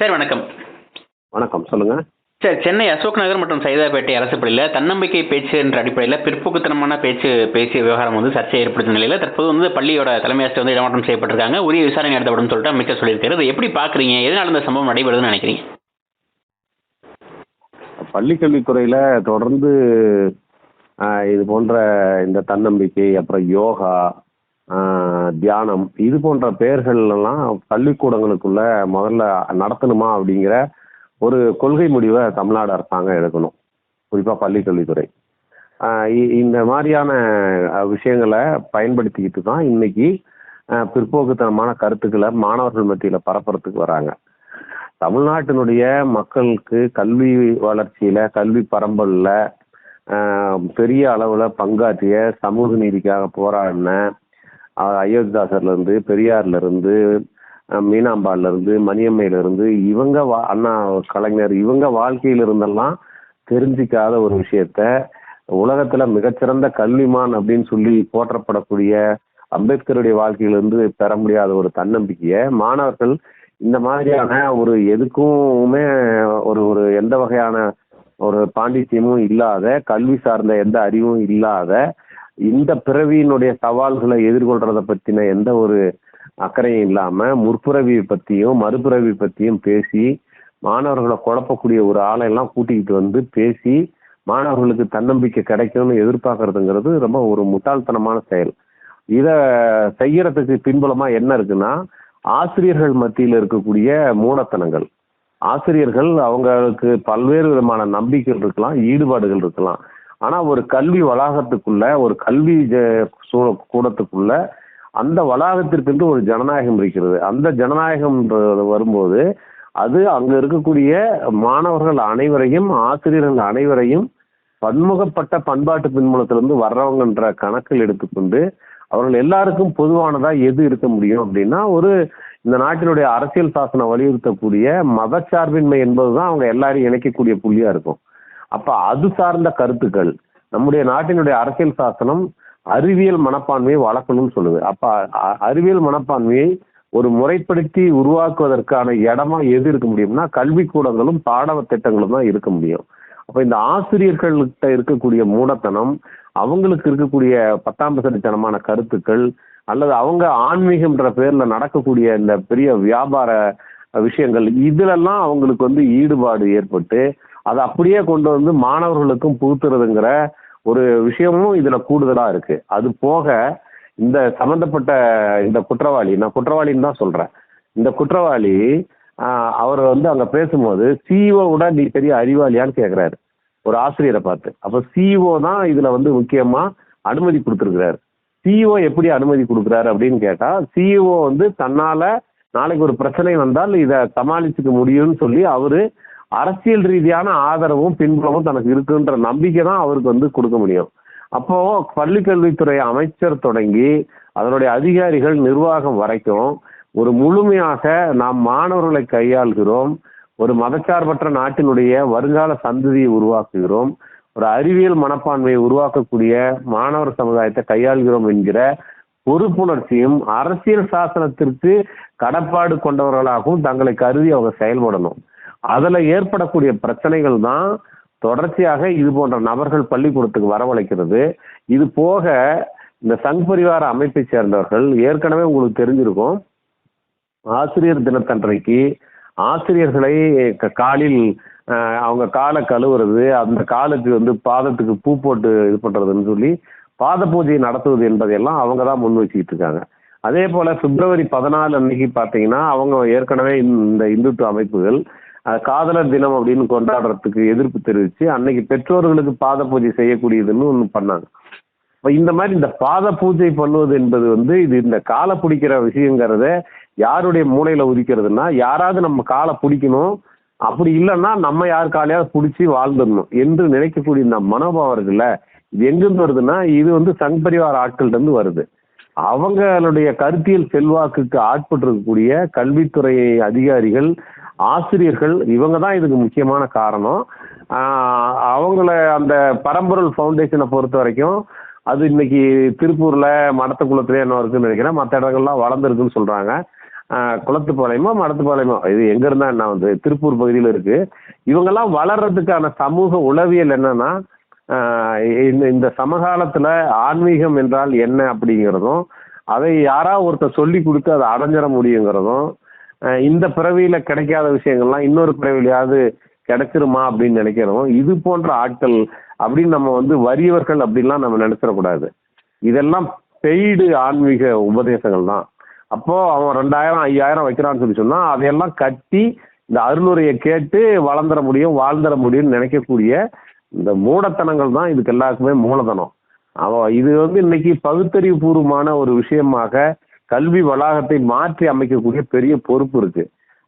Sir வணக்கம். வணக்கம் சொல்லுங்க. சார் சென்னை அசோக் நகர் மற்றும் சைதாப்பேட்டை அரசு பள்ளியில் தன்னம்பிக்கை பேச்சு என்ற அடிப்படையில் பிற்போக்குத்தனமான பேச்சு பேசிய விவகாரம் வந்து சர்ச்சை ஏற்படுத்த நிலையில் தற்போது வந்து பள்ளியோட தலைமை ஆசிரியர் வந்து இடமாற்றம் செய்யப்பட்டிருக்காங்க. உரிய விசாரணை நடத்தப்படும் சொல்லிட்டு அமைச்சர் சொல்லியிருக்காரு. இதை எப்படி பார்க்குறீங்க? எதனால இந்த சம்பவம் நடைபெறுதுன்னு நினைக்கிறீங்க? பள்ளிக்கல்வித்துறையில் தொடர்ந்து இது போன்ற இந்த தன்னம்பிக்கை அப்புறம் யோகா தியானம். இது போன்ற பெயர்கள் எல்லாம் பள்ளிக்கூடங்களுக்குள்ள முதல்ல நடத்தணுமா அப்படிங்கிற ஒரு கொள்கை முடிவை தமிழ்நாடு அரசாங்கம் எடுக்கணும். குறிப்பாக பள்ளிக்கல்வித்துறை. இ- இந்த மாதிரியான விஷயங்களை பயன்படுத்திக்கிட்டு தான் இன்னைக்கு பிற்போக்குத்தனமான கருத்துக்களை மாணவர்கள் மத்தியில் பரப்புறதுக்கு வராங்க. தமிழ்நாட்டினுடைய மக்களுக்கு கல்வி வளர்ச்சியில கல்வி பரம்பல்ல பெரிய அளவுல பங்காற்றிய சமூக நீதிக்காக போராடின ஆஹ், அயோத்திதாசர்ல இருந்து பெரியார்ல இருந்து இருந்து மணியம்மையில இருந்து இவங்க வா- அண்ணா கலைஞர் இவங்க வாழ்க்கையில இருந்தெல்லாம் தெரிஞ்சிக்காத ஒரு விஷயத்த உலகத்துல மிகச்சிறந்த கல்விமான் அப்படின்னு சொல்லி போற்றப்படக்கூடிய அம்பேத்கருடைய வாழ்க்கையிலிருந்து பெற முடியாத ஒரு தன்னம்பிக்கையை மாணவர்கள் இந்த மாதிரியான ஒரு எதுக்குமே ஒரு ஒரு எந்த வகையான ஒரு பாண்டித்யமும் இல்லாத கல்வி சார்ந்த எந்த அறிவும் இல்லாத இந்த பிறவியினுடைய சவால்களை எதிர்கொள்றத பத்தின எந்த ஒரு அக்கறையும் இல்லாம முற்புறவியை பத்தியும் மறுபிறவி பத்தியும் பேசி மாணவர்களை குழப்பக்கூடிய ஒரு ஆளை எல்லாம் கூட்டிக்கிட்டு வந்து பேசி மாணவர்களுக்கு தன்னம்பிக்கை கிடைக்கும்னு எதிர்பார்க்கறதுங்கிறது ரொம்ப ஒரு முட்டாள்தனமான செயல். இத செய்யறதுக்கு பின்புலமா என்ன இருக்குன்னா ஆசிரியர்கள் மத்தியில் இருக்கக்கூடிய மூடத்தனங்கள். ஆசிரியர்கள் அவங்களுக்கு பல்வேறு விதமான நம்பிக்கைகள் இருக்கலாம் ஈடுபாடுகள் இருக்கலாம். ஆனால் ஒரு கல்வி வளாகத்துக்குள்ள ஒரு கல்வி ஜ- சூ- கூடத்துக்குள்ள அந்த வளாகத்திற்கென்று ஒரு ஜனநாயகம் இருக்கிறது. அந்த ஜனநாயகம் வரும்போது அது அங்கே இருக்கக்கூடிய மாணவர்கள் அனைவரையும் ஆசிரியர்கள் அனைவரையும் பன்முகப்பட்ட பண்பாட்டு பின்புலத்திலிருந்து வர்றவங்கன்ற கணக்கில் எடுத்துக்கொண்டு அவர்கள் எல்லாருக்கும் பொதுவானதாக எது இருக்க முடியும் அப்படின்னா ஒரு இந்த நாட்டினுடைய அரசியல் சாசனம் வலியுறுத்தக்கூடிய மதச்சார்பின்மை என்பதுதான் அவங்க எல்லாரையும் இணைக்கக்கூடிய புள்ளியா இருக்கும். அப்ப அது சார்ந்த கருத்துக்கள் நம்முடைய நாட்டினுடைய அரசியல் சாசனம் அறிவியல் மனப்பான்மையை வளர்க்கணும்னு சொல்லுது. அப்ப அ- அறிவியல் மனப்பான்மையை ஒரு முறைப்படுத்தி உருவாக்குவதற்கான இடமா எது இருக்க முடியும்னா கல்விக்கூடங்களும் பாடவ திட்டங்களும் தான் இருக்க முடியும். அப்ப இந்த ஆசிரியர்கள்கிட்ட இருக்கக்கூடிய மூடத்தனம் அவங்களுக்கு இருக்கக்கூடிய பத்தாம் பசடித்தனமான கருத்துக்கள் அல்லது அவங்க ஆன்மீகம்ன்ற பேர்ல நடக்கக்கூடிய இந்த பெரிய வியாபார விஷயங்கள் இதுலெல்லாம் அவங்களுக்கு வந்து ஈடுபாடு ஏற்பட்டு அதை அப்படியே கொண்டு வந்து மாணவர்களுக்கும் புகுத்துறதுங்கிற ஒரு விஷயமும் இதுல கூடுதலா இருக்கு. அது போக இந்த சம்பந்தப்பட்ட இந்த குற்றவாளி நான் குற்றவாளின்னு தான் சொல்றேன். இந்த குற்றவாளி அவர் வந்து அங்க பேசும்போது சிஇஓ விட நீ பெரிய அறிவாளியான்னு கேக்குறாரு. ஒரு ஆசிரியரை பார்த்து. அப்ப சிஇஓ தான் இதுல வந்து முக்கியமா அனுமதி கொடுத்துருக்கிறாரு. சிஇஓ எப்படி அனுமதி கொடுக்குறாரு அப்படின்னு கேட்டா சிஇஓ வந்து தன்னால நாளைக்கு ஒரு பிரச்சனை வந்தால் இதை சமாளிச்சுக்க முடியும்னு சொல்லி அவரு அரசியல் ரீதியான ஆதரவும் பின்புலமும் தனக்கு இருக்குன்ற நம்பிக்கை தான் அவருக்கு வந்து கொடுக்க முடியும். அப்போ பள்ளிக்கல்வித்துறை அமைச்சர் தொடங்கி அதனுடைய அதிகாரிகள் நிர்வாகம் வரைக்கும் ஒரு முழுமையாக நாம் மாணவர்களை கையாள்கிறோம் ஒரு மதச்சார்பற்ற நாட்டினுடைய வருங்கால சந்ததியை உருவாக்குகிறோம் ஒரு அறிவியல் மனப்பான்மையை உருவாக்கக்கூடிய மாணவர் சமுதாயத்தை கையாள்கிறோம் என்கிற பொறுப்புணர்ச்சியும் அரசியல் சாசனத்திற்கு கடப்பாடு கொண்டவர்களாகவும் தங்களை கருதி அவங்க செயல்படணும். அதில் ஏற்படக்கூடிய பிரச்சனைகள் தான் தொடர்ச்சியாக இது போன்ற நபர்கள் பள்ளிக்கூடத்துக்கு வரவழைக்கிறது. இது போக இந்த சங் பரிவார அமைப்பை சேர்ந்தவர்கள் ஏற்கனவே உங்களுக்கு தெரிஞ்சிருக்கும். ஆசிரியர் தினத்தன்றைக்கு ஆசிரியர்களை க- காலில் அவங்க காலை கழுவுறது அந்த காலுக்கு வந்து பாதத்துக்கு பூ போட்டு இது பண்ணுறதுன்னு சொல்லி பாத பூஜை நடத்துவது என்பதையெல்லாம் அவங்க தான் முன் வச்சுக்கிட்டு இருக்காங்க. அதே போல் பிப்ரவரி பதினாலு அன்னைக்கு பார்த்தீங்கன்னா அவங்க ஏற்கனவே இந்த இந்துத்துவ அமைப்புகள் காதலர் தினம் அப்படின்னு கொண்டாடுறதுக்கு எதிர்ப்பு தெரிவித்து அன்னைக்கு பெற்றோர்களுக்கு பாத பூஜை செய்யக்கூடியதுன்னு ஒன்று பண்ணாங்க. இப்போ இந்த மாதிரி இந்த பாத பூஜை பண்ணுவது என்பது வந்து இது இந்த காலை பிடிக்கிற விஷயங்கிறத யாருடைய மூளையில உதிக்கிறதுனா யாராவது நம்ம காலை பிடிக்கணும். அப்படி இல்லைன்னா நம்ம யார் காலையாவது பிடிச்சி வாழ்ந்துடணும் என்று நினைக்கக்கூடிய இந்த மனோபாவம் இருக்குல்ல இது எங்கிருந்து வருதுன்னா இது வந்து சங் பரிவார ஆட்கள்ட்ட வருது. அவங்களுடைய கருத்தியல் செல்வாக்குக்கு ஆட்பட்டு இருக்கக்கூடிய கல்வித்துறை அதிகாரிகள் ஆசிரியர்கள் இவங்க தான் இதுக்கு முக்கியமான காரணம். அவங்கள அந்த பரம்பொருள் ஃபவுண்டேஷனை பொறுத்த வரைக்கும் அது இன்னைக்கு திருப்பூர்ல மடத்தக்குளத்துல என்ன இருக்குன்னு நினைக்கிறேன். மற்ற இடங்கள்லாம் வளர்ந்துருக்குன்னு சொல்றாங்க. குளத்துப்பாளையமோ மடத்துப்பாளையமோ இது எங்க இருந்தா என்ன வந்து திருப்பூர் பகுதியில் இருக்கு. இவங்கெல்லாம் வளர்றதுக்கான சமூக உளவியல் என்னன்னா இந்த இந்த சமகாலத்துல ஆன்மீகம் என்றால் என்ன அப்படிங்கிறதும் அதை யாராவது ஒருத்தர் சொல்லி கொடுத்து அதை அடைஞ்சிட முடியுங்கிறதும் இந்த பிறவியில கிடைக்காத விஷயங்கள்லாம் இன்னொரு பிறவிலையாவது கிடைச்சிருமா அப்படின்னு நினைக்கிறோம் இது போன்ற ஆட்கள் அப்படின்னு நம்ம வந்து வறியவர்கள் அப்படின்லாம் நம்ம நினைச்சிடக்கூடாது. இதெல்லாம் பெய்டு ஆன்மீக உபதேசங்கள் தான். அப்போ அவன் ரெண்டாயிரம் ஐயாயிரம் வைக்கிறான்னு சொல்லி சொன்னா அதையெல்லாம் கட்டி இந்த அருளுரையை கேட்டு வளர்ந்துட முடியும் வாழ்ந்துட முடியும்னு நினைக்கக்கூடிய இந்த மூடத்தனங்கள் தான் இதுக்கு எல்லாருக்குமே மூலதனம். அவன் இது வந்து இன்னைக்கு பகுத்தறிவு பூர்வமான ஒரு விஷயமாக கல்வி வளாகத்தை மாற்றி அமைக்கக்கூடிய பெரிய பொறுப்பு இருக்கு.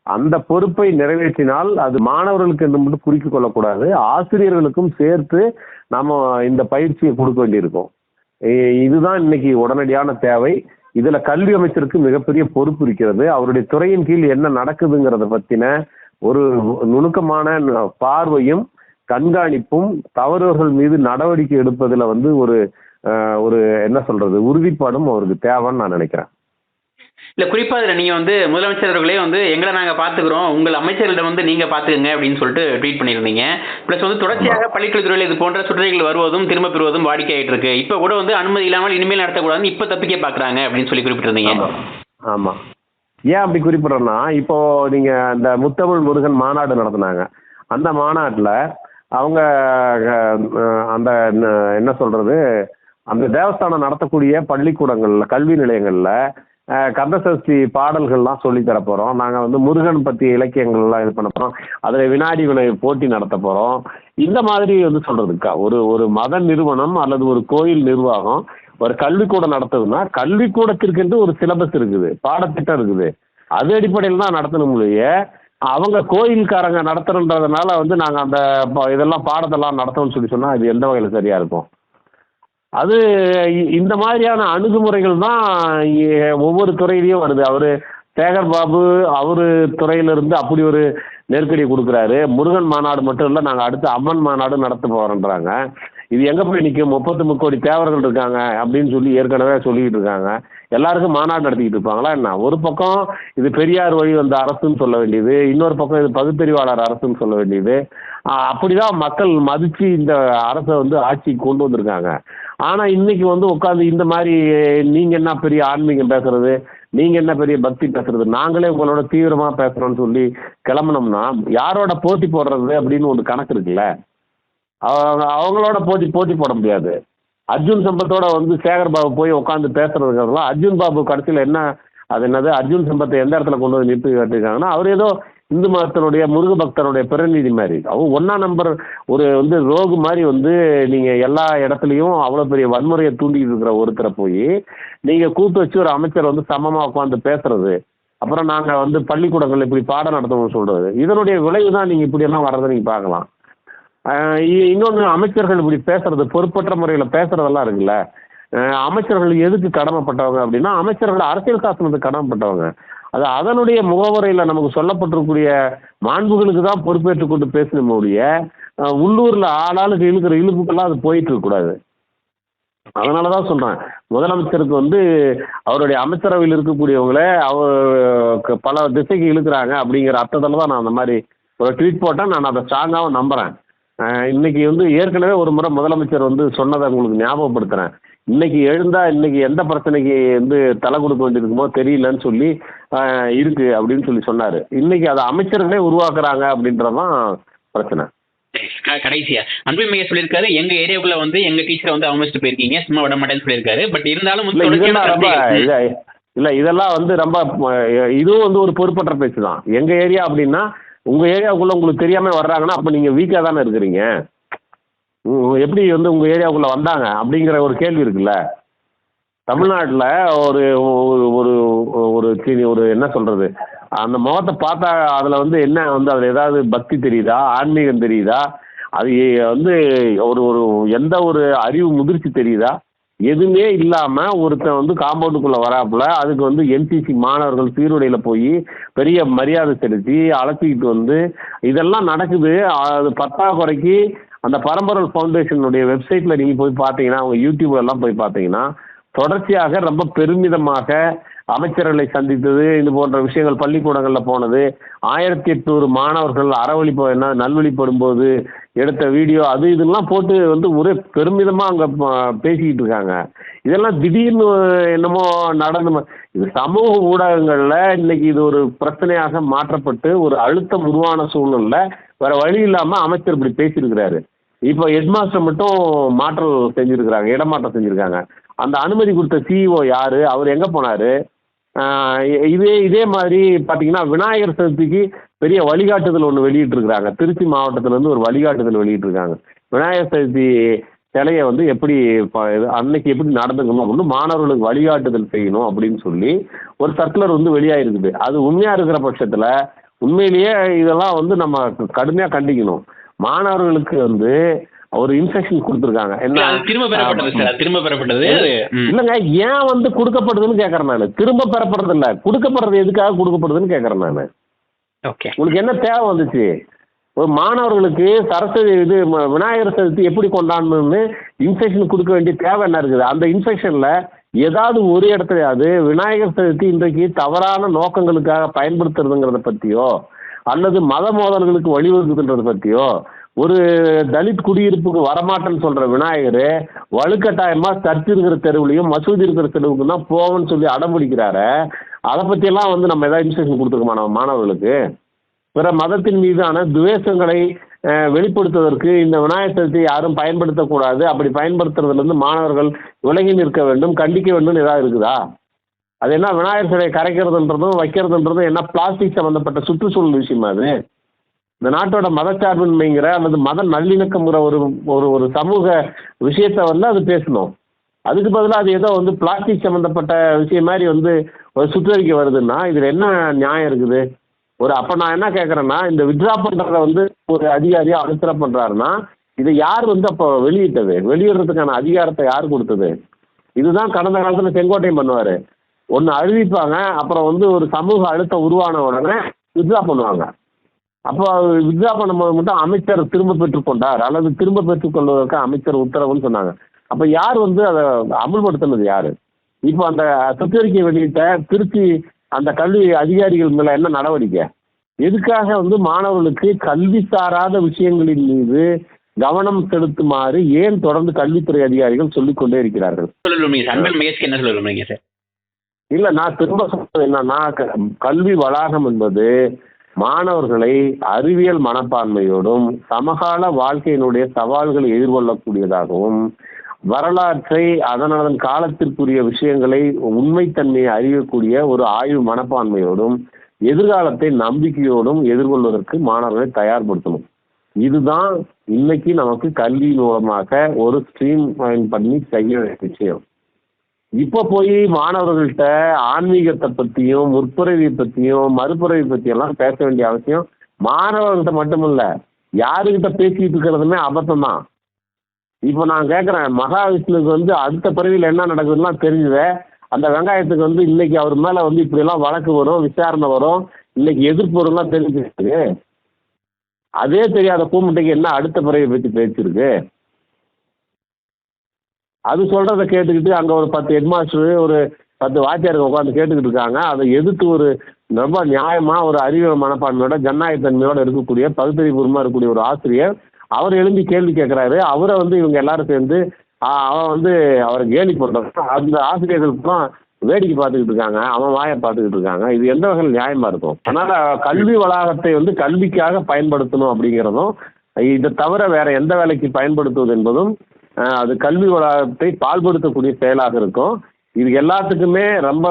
அந்த பொறுப்பை நிறைவேற்றினால் அது மாணவர்களுக்கு என்று மட்டும் குறிக்கிக் கொள்ளக்கூடாது ஆசிரியர்களுக்கும் சேர்த்து நம்ம இந்த பயிற்சியை கொடுக்க வேண்டியிருக்கும். இதுதான் இன்னைக்கு உடனடியான தேவை. இதுல கல்வி அமைச்சருக்கு மிகப்பெரிய பொறுப்பு இருக்கிறது. அவருடைய துறையின் கீழ் என்ன நடக்குதுங்கிறத பத்தின ஒரு நுணுக்கமான பார்வையும் கண்காணிப்பும் தவறுகள் மீது நடவடிக்கை எடுப்பதில் வந்து ஒரு ஒரு என்ன சொல்றது உறுதிப்பாடும் அவருக்கு தேவைன்னு நான் நினைக்கிறேன். இல்ல குறிப்பா இதுல நீங்க வந்து முதலமைச்சர் அவர்களே வந்து எங்களை நாங்க பாத்துக்கிறோம் உங்கள் அமைச்சர்களிடம் வந்து நீங்க பாத்துக்கங்க அப்படின்னு சொல்லிட்டு ட்வீட் பண்ணியிருந்தீங்க. பிளஸ் வந்து தொடர்ச்சியாக பள்ளிக்கல்வித்துறையில் இது போன்ற சுற்றறிகள் வருவதும் திரும்ப பெறுவதும் வாடிக்கையாயிட்டு இருக்கு இப்ப கூட வந்து அனுமதி இல்லாமல் இனிமேல் நடத்தக்கூடாதுன்னு இப்ப தப்பிக்க பாக்குறாங்க அப்படின்னு சொல்லி குறிப்பிட்டிருந்தீங்க. ஆமா. ஆமா. ஏன் அப்படி குறிப்பிடுறேன்னா இப்போ நீங்க அந்த முத்தமிழ் முருகன் மாநாடு நடத்துனாங்க. அந்த மாநாட்டுல அவங்க அந்த என்ன சொல்றது அந்த தேவஸ்தானம் நடத்தக்கூடிய பள்ளிக்கூடங்கள்ல கல்வி நிலையங்கள்ல கந்தசஷ்டி பாடல்கள்லாம் சொல்லித்தர போகிறோம் நாங்கள் வந்து முருகன் பற்றிய இலக்கியங்கள்லாம் இது பண்ண போகிறோம் அதில் வினாடி வினை போட்டி நடத்த போகிறோம் இந்த மாதிரி வந்து சொல்கிறதுக்கா ஒரு ஒரு மத நிறுவனம் அல்லது ஒரு கோயில் நிர்வாகம் ஒரு கல்விக்கூடம் நடத்துதுன்னா கல்விக்கூடத்திற்கென்று ஒரு சிலபஸ் இருக்குது பாடத்திட்டம் இருக்குது. அது அடிப்படையில் தான் நடத்தணும் இல்லையே அவங்க கோயில்காரங்க நடத்துறன்றதுனால வந்து நாங்கள் அந்த இதெல்லாம் பாடத்தெல்லாம் நடத்தணும்னு சொல்லி சொன்னால் அது எந்த வகையில் சரியாக இருக்கும்? அது இ- இந்த மாதிரியான அணுகுமுறைகள் தான் ஒவ்வொரு துறையிலையும் வருது. அவர் சேகர் பாபு அவர் துறையிலிருந்து அப்படி ஒரு நெருக்கடி கொடுக்குறாரு. முருகன் மாநாடு மட்டும் இல்லை நாங்கள் அடுத்து அம்மன் மாநாடு நடத்த போகிறோன்றாங்க இது எங்கே போய் நிற்கும் முப்பத்து முக்கோடி தேவர்கள் இருக்காங்க அப்படின்னு சொல்லி ஏற்கனவே சொல்லிக்கிட்டு இருக்காங்க. எல்லாருக்கும் மாநாடு நடத்திக்கிட்டு இருப்பாங்களா என்ன? ஒரு பக்கம் இது பெரியார் வழி வந்த அரசுன்னு சொல்ல வேண்டியது இன்னொரு பக்கம் இது பகுத்தறிவாளர் அரசுன்னு சொல்ல வேண்டியது. அப்படிதான் மக்கள் மதிச்சு இந்த அரசை வந்து ஆட்சிக்கு கொண்டு வந்திருக்காங்க. ஆனா இன்னைக்கு வந்து உட்காந்து இந்த மாதிரி நீங்க என்ன பெரிய ஆன்மீகம் பேசுறது? நீங்க என்ன பெரிய பக்தி பேசுறது? நாங்களே உங்களோட தீவிரமா பேசுறோம்னு சொல்லி கிளம்புனோம்னா யாரோட போட்டி போடுறது அப்படின்னு ஒரு கணக்கு இருக்குல்ல? அவங்க அவங்களோட போட்டி போட்டி போட முடியாது. அர்ஜுன் சம்பத்தோட வந்து சேகர் பாபு போய் உட்காந்து பேசுறதுக்கெல்லாம் அர்ஜுன் பாபு கடைசியில் என்ன அது என்னது அர்ஜுன் சம்பத்தை எந்த இடத்துல கொண்டு வந்து நிறுத்தி வச்சிருக்காங்கன்னா அவர் ஏதோ இந்து மதத்தினுடைய முருக பக்தருடைய பிரதிநிதி மாதிரி. அவங்க ஒன்றா நம்பர் ஒரு வந்து ரோகு மாதிரி வந்து நீங்கள் எல்லா இடத்துலையும் அவ்வளோ பெரிய வன்முறையை தூண்டிட்டு இருக்கிற ஒருத்தரை போய் நீங்கள் கூப்பிட்டு வச்சு ஒரு அமைச்சர் வந்து சமமாக உட்காந்து பேசுறது அப்புறம் நாங்கள் வந்து பள்ளிக்கூடங்கள் இப்படி பாடம் நடத்தணும்னு சொல்கிறது இதனுடைய விளைவு தான் நீங்கள் இப்படியெல்லாம் வர்றதை நீங்கள் பார்க்கலாம். இன்னொன்று அமைச்சர்கள் இப்படி பேசுறது பொறுப்பற்ற முறையில் பேசுறதெல்லாம் இருக்குல்ல. அமைச்சர்கள் எதுக்கு கடமைப்பட்டவங்க அப்படின்னா அமைச்சர்கள் அரசியல் சாசனத்துக்கு கடமைப்பட்டவங்க. அது அதனுடைய முகவரையில் நமக்கு சொல்லப்பட்டிருக்கக்கூடிய மாண்புகளுக்கு தான் பொறுப்பேற்றுக் கொண்டு பேசணும் ஒழிய உள்ளூரில் ஆளாளுக்கு இழுக்கிற இழுப்புக்கெல்லாம் அது போயிட்டு இருக்கக்கூடாது அதனால தான் சொல்கிறேன் முதலமைச்சருக்கு வந்து அவருடைய அமைச்சரவையில் இருக்கக்கூடியவங்களே அவர் பல திசைக்கு இழுக்கிறாங்க அப்படிங்கிற அர்த்தத்தில் தான் நான் அந்த மாதிரி ஒரு ட்வீட் போட்டேன். நான் அதை ஸ்ட்ராங்காகவும் நம்புகிறேன் இன்னைக்கு வந்து ஏற்கனவே ஒரு முறை முதலமைச்சர் வந்து சொன்னதை உங்களுக்கு ஞாபகப்படுத்துகிறேன் இன்னைக்கு எழுந்தா இன்னைக்கு எந்த பிரச்சனைக்கு வந்து தலை கொடுக்க வேண்டியிருக்குமோ தெரியலன்னு சொல்லி இருக்கு அப்படின்னு சொல்லி சொன்னார். இன்னைக்கு அதை அமைச்சர்களே உருவாக்குறாங்க அப்படின்றதான் பிரச்சனை. கடைசியா. அன்புமிக சொல்லியிருக்காரு எங்க ஏரியாவுக்குள்ள வந்து எங்க டீச்சரை வந்து அவமதிச்சுட்டு போயிருக்கீங்க சும்மா விட மாட்டேன்னு சொல்லியிருக்காரு. பட் இருந்தாலும் வந்து இல்ல இதெல்லாம் வந்து ரொம்ப இதுவும் வந்து ஒரு பொறுப்பற்ற பேச்சு தான் எங்க ஏரியா அப்படின்னா உங்க ஏரியாவுக்குள்ள உங்களுக்கு தெரியாம வர்றாங்கன்னா அப்ப நீங்க வீக்கா தானே இருக்கிறீங்க? எப்படி வந்து உங்க ஏரியாவுக்குள்ள வந்தாங்க? அப்படிங்கிற ஒரு கேள்வி இருக்குல்ல. தமிழ்நாட்டில் ஒரு ஒரு ஒரு ஒரு ஒரு என்ன சொல்றது? அந்த முகத்தை பார்த்தா அதில் வந்து என்ன வந்து அதில் ஏதாவது பக்தி தெரியுதா? ஆன்மீகம் தெரியுதா? அது வந்து ஒரு ஒரு எந்த ஒரு அறிவு முதிர்ச்சி தெரியுதா? எதுவுமே இல்லாமல் ஒருத்தன் வந்து காம்பவுண்டுக்குள்ளே வராப்புல அதுக்கு வந்து என்சிசி மாணவர்கள் சீருடையில் போய் பெரிய மரியாதை செலுத்தி அழைச்சிக்கிட்டு வந்து இதெல்லாம் நடக்குது. அது பத்தாக்குறைக்கு அந்த பரம்பரல் ஃபவுண்டேஷனுடைய வெப்சைட்டில் நீங்கள் போய் பார்த்தீங்கன்னா அவங்க யூடியூப்ல எல்லாம் போய் பார்த்தீங்கன்னா தொடர்ச்சியாக ரொம்ப பெருமிதமாக அமைச்சர்களை சந்தித்தது இது போன்ற விஷயங்கள் பள்ளிக்கூடங்களில் போனது ஆயிரத்தி எட்நூறு மாணவர்கள் அறவழிப்ப என்ன நல்வழிப்படும் போது எடுத்த வீடியோ அது இதெல்லாம் போட்டு வந்து ஒரே பெருமிதமாக அங்கே பேசிக்கிட்டு இருக்காங்க. இதெல்லாம் திடீர்னு என்னமோ நடந்து இது சமூக ஊடகங்களில் இன்னைக்கு இது ஒரு பிரச்சனையாக மாற்றப்பட்டு ஒரு அழுத்தம் உருவான சூழ்நிலை வேற வழி இல்லாமல் அமைச்சர் இப்படி பேசியிருக்கிறாரு. இப்போ ஹெட்மாஸ்டர் மட்டும் மாற்றம் செஞ்சுருக்கிறாங்க இடமாற்றம் செஞ்சுருக்காங்க. அந்த அனுமதி கொடுத்த சிஇஓ யார் அவர் எங்கே போனார்? இதே இதே மாதிரி பார்த்தீங்கன்னா விநாயகர் சதுர்த்திக்கு பெரிய வழிகாட்டுதல் ஒன்று வெளியிட்டிருக்கிறாங்க. திருச்சி மாவட்டத்திலேருந்து ஒரு வழிகாட்டுதல் வெளியிட்டிருக்காங்க. விநாயகர் சதுர்த்தி சிலையை வந்து எப்படி அன்னைக்கு எப்படி நடந்துக்கணும்? அப்படின்னு மாணவர்களுக்கு வழிகாட்டுதல் செய்யணும் அப்படின்னு சொல்லி ஒரு சர்க்குலர் வந்து வெளியாகிருக்குது அது உண்மையாக இருக்கிற பட்சத்தில் உண்மையிலேயே இதெல்லாம் வந்து நம்ம கடுமையாக கண்டிக்கணும். மாணவர்களுக்கு வந்து ஒரு இன்ஸ்ட்ரக்ஷன் கொடுத்துருக்காங்க. அது திரும்ப பெறப்பட்டது திரும்ப பெறப்பட்டது. இல்லைங்க. ஏன் வந்து கொடுக்கப்படுதுன்னு கேட்குறேன் நான். திரும்ப பெறப்படுறது இல்லை கொடுக்கப்படுறது எதுக்காக கொடுக்கப்படுதுன்னு கேட்குறேன் நான். ஓகே உங்களுக்கு என்ன தேவை வந்துச்சு? ஒரு மாணவர்களுக்கு சரஸ்வதி இது விநாயகர் சதுர்த்தி எப்படி கொண்டாடணும்னு இன்ஸ்ட்ரக்ஷன் கொடுக்க வேண்டிய தேவை என்ன இருக்குது? அந்த இன்ஸ்ட்ரக்ஷனில் ஏதாவது ஒரு இடத்துலயாவது விநாயகர் சதுர்த்தி இன்றைக்கு தவறான நோக்கங்களுக்காக பயன்படுத்துறதுங்கிறத பற்றியோ அல்லது மத மோதல்களுக்கு வழிவகுக்குதுன்றதை பற்றியோ ஒரு தலித் குடியிருப்புக்கு வரமாட்டேன்னு சொல்கிற விநாயகர் வலுக்கட்டாயமாக சர்ச்சு இருக்கிற தெருவுலையும் மசூதி இருக்கிற தெருவுக்கு தான் போவோம்னு சொல்லி அடம்பிடிக்கிறாரு அதை பற்றியெல்லாம் வந்து நம்ம ஏதாவது இன்ஸ்ட்ரக்ஷன் கொடுத்துருக்கோமா நம்ம மாணவர்களுக்கு? பிற மதத்தின் மீதான துவேஷங்களை வெளிப்படுத்துவதற்கு இந்த விநாயகர் சதுர்த்தி யாரும் பயன்படுத்தக்கூடாது. அப்படி பயன்படுத்துறதுலேருந்து மாணவர்கள் விலகி நிற்க வேண்டும் கண்டிக்க வேண்டும் ஏதாவது இருக்குதா? அது என்ன விநாயகர் சிலையை கரைக்கிறதுன்றதும் வைக்கிறதுன்றதும் என்ன பிளாஸ்டிக் சம்மந்தப்பட்ட சுற்றுச்சூழல் விஷயமா அது? இந்த நாட்டோட மதச்சார்பின்மைங்கிற அல்லது மத நல்லிணக்கம்ங்கிற ஒரு ஒரு ஒரு சமூக விஷயத்தை வந்து அது பேசணும். அதுக்கு பதிலாக அது ஏதோ வந்து பிளாஸ்டிக் சம்மந்தப்பட்ட விஷயம் மாதிரி வந்து ஒரு சுற்றறிக்கை வருதுன்னா இதில் என்ன நியாயம் இருக்குது? ஒரு அப்போ நான் என்ன கேட்குறேன்னா இந்த வித்ரா பண்ணுறத வந்து ஒரு அதிகாரியாக அனுசர பண்ணுறாருன்னா இதை யார் வந்து அப்போ வெளியிட்டது? வெளியிடுறதுக்கான அதிகாரத்தை யார் கொடுத்தது? இதுதான் கடந்த காலத்தில் செங்கோட்டையும் பண்ணுவார். ஒன்று அறிவிப்பாங்க அப்புறம் வந்து ஒரு சமூக அழுத்தம் உருவான உடனே வித்ரா பண்ணுவாங்க. அப்போ வித்ரா பண்ணும்போது மட்டும் அமைச்சர் திரும்ப பெற்றுக்கொண்டார் அல்லது திரும்ப பெற்றுக்கொள்வதற்கு அமைச்சர் உத்தரவுன்னு சொன்னாங்க. அப்போ யார் வந்து அதை அமல்படுத்தினது யார்? இப்போ அந்த சுற்றறிக்கை வெளியிட்ட திருச்சி அந்த கல்வி அதிகாரிகள் மேலே என்ன நடவடிக்கை? எதுக்காக வந்து மாணவர்களுக்கு கல்வி சாராத விஷயங்களின் மீது கவனம் செலுத்துமாறு ஏன் தொடர்ந்து கல்வித்துறை அதிகாரிகள் சொல்லிக் கொண்டே இருக்கிறார்கள்? என்ன சொல்ல விரும்புறீங்க சார்? இல்லை நான் திரும்ப சொல்றது என்னன்னா கல்வி வளாகம் என்பது மாணவர்களை அறிவியல் மனப்பான்மையோடும் சமகால வாழ்க்கையினுடைய சவால்களை எதிர்கொள்ளக்கூடியதாகவும் வரலாற்றை அதன் அதன் காலத்திற்குரிய விஷயங்களை உண்மைத்தன்மையை அறியக்கூடிய ஒரு ஆய்வு மனப்பான்மையோடும் எதிர்காலத்தை நம்பிக்கையோடும் எதிர்கொள்வதற்கு மாணவர்களை தயார்படுத்தணும். இதுதான் இன்னைக்கு நமக்கு கல்வி மூலமாக ஒரு ஸ்ட்ரீம் பண்ணி செய்ய வேண்டிய விஷயம். இப்போ போய் மாணவர்கள்ட்ட ஆன்மீகத்தை பற்றியும் முற்பிறவியை பற்றியும் மறுபிறவி பற்றியெல்லாம் பேச வேண்டிய அவசியம் மாணவர்கள்ட்ட மட்டுமல்ல யாருக்கிட்ட பேசிட்டு இருக்கிறதுமே அபத்தம் தான் இப்போ நான் கேட்குறேன் மகாவிஷ்ணுக்கு வந்து அடுத்த பிறவியில் என்ன நடக்குதுன்னா தெரிஞ்சுதே. அந்த வெங்காயத்துக்கு வந்து இன்னைக்கு அவர் மேலே வந்து இப்படியெல்லாம் வழக்கு வரும் விசாரணை வரும். இன்னைக்கு எதிர்ப்பு வரும்லாம் தெரிஞ்சிருக்கு அதே தெரியாத பூமுட்டைக்கு என்ன அடுத்த பிறவியை பற்றி பேச்சிருக்கு அது சொல்கிறத கேட்டுக்கிட்டு அங்கே ஒரு பத்து ஹெட்மாஸ்டரு ஒரு பத்து வாத்தியாருங்க உட்காந்து கேட்டுக்கிட்டு இருக்காங்க. அதை எதிர்த்து ஒரு ரொம்ப நியாயமாக ஒரு அறிவியல் மனப்பான்மையோட ஜனநாயகத்தன்மையோட இருக்கக்கூடிய பகுத்தறிபூர்வமாக இருக்கக்கூடிய ஒரு ஆசிரியர் அவர் எழும்பி கேள்வி கேட்குறாரு. அவரை வந்து இவங்க எல்லாரும் சேர்ந்து அவன் வந்து அவரை கேலி பண்ணுறான் அந்த ஆசிரியர்கள் ஆசிரியர்களுக்கெல்லாம் வேடிக்கை பார்த்துக்கிட்டு இருக்காங்க. அவன் வாயை பார்த்துக்கிட்டு இருக்காங்க. இது எந்த வகையில் நியாயமாக இருக்கும்? அதனால் கல்வி வளாகத்தை வந்து கல்விக்காக பயன்படுத்தணும் அப்படிங்கிறதும் இதை தவிர வேற எந்த வேலைக்கு பயன்படுத்துவது என்பதும் அது கல்வி வளாகத்தை பால்படுத்தக்கூடிய செயலாக இருக்கும். இது எல்லாத்துக்குமே ரொம்ப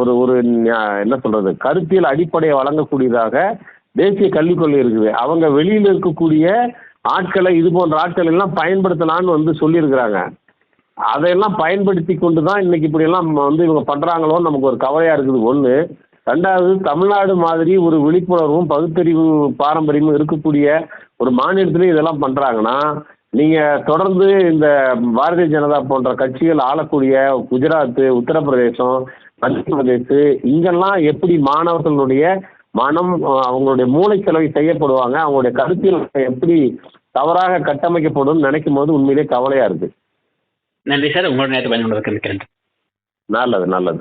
ஒரு ஒரு என்ன சொல்றது கருத்தியல் அடிப்படையை வழங்கக்கூடியதாக தேசிய கல்விக் கொள்கை இருக்குது. அவங்க வெளியில் இருக்கக்கூடிய ஆட்களை இது போன்ற ஆட்கள் எல்லாம் பயன்படுத்தலாம்னு வந்து சொல்லியிருக்கிறாங்க. அதையெல்லாம் பயன்படுத்தி கொண்டு தான் இன்னைக்கு இப்படியெல்லாம் வந்து இவங்க பண்ணுறாங்களோன்னு நமக்கு ஒரு கவலையாக இருக்குது. ஒன்று ரெண்டாவது தமிழ்நாடு மாதிரி ஒரு விழிப்புணர்வும் பகுத்தறிவு பாரம்பரியமும் இருக்கக்கூடிய ஒரு மாநிலத்திலையும் இதெல்லாம் பண்ணுறாங்கன்னா நீங்கள் தொடர்ந்து இந்த பாரதிய ஜனதா போன்ற கட்சிகள் ஆளக்கூடிய குஜராத்து உத்தரப்பிரதேசம் மத்திய பிரதேசு இங்கெல்லாம் எப்படி மாணவர்களுடைய மனம் அவங்களுடைய மூளைச்சலவை செய்யப்படுவாங்க. அவங்களுடைய கருத்தியல் எப்படி தவறாக கட்டமைக்கப்படும் நினைக்கும் போது உண்மையிலே கவலையாக இருக்குது நன்றி சார். உங்களோட நேரத்தை மிக்க நன்றி. நல்லது நல்லது.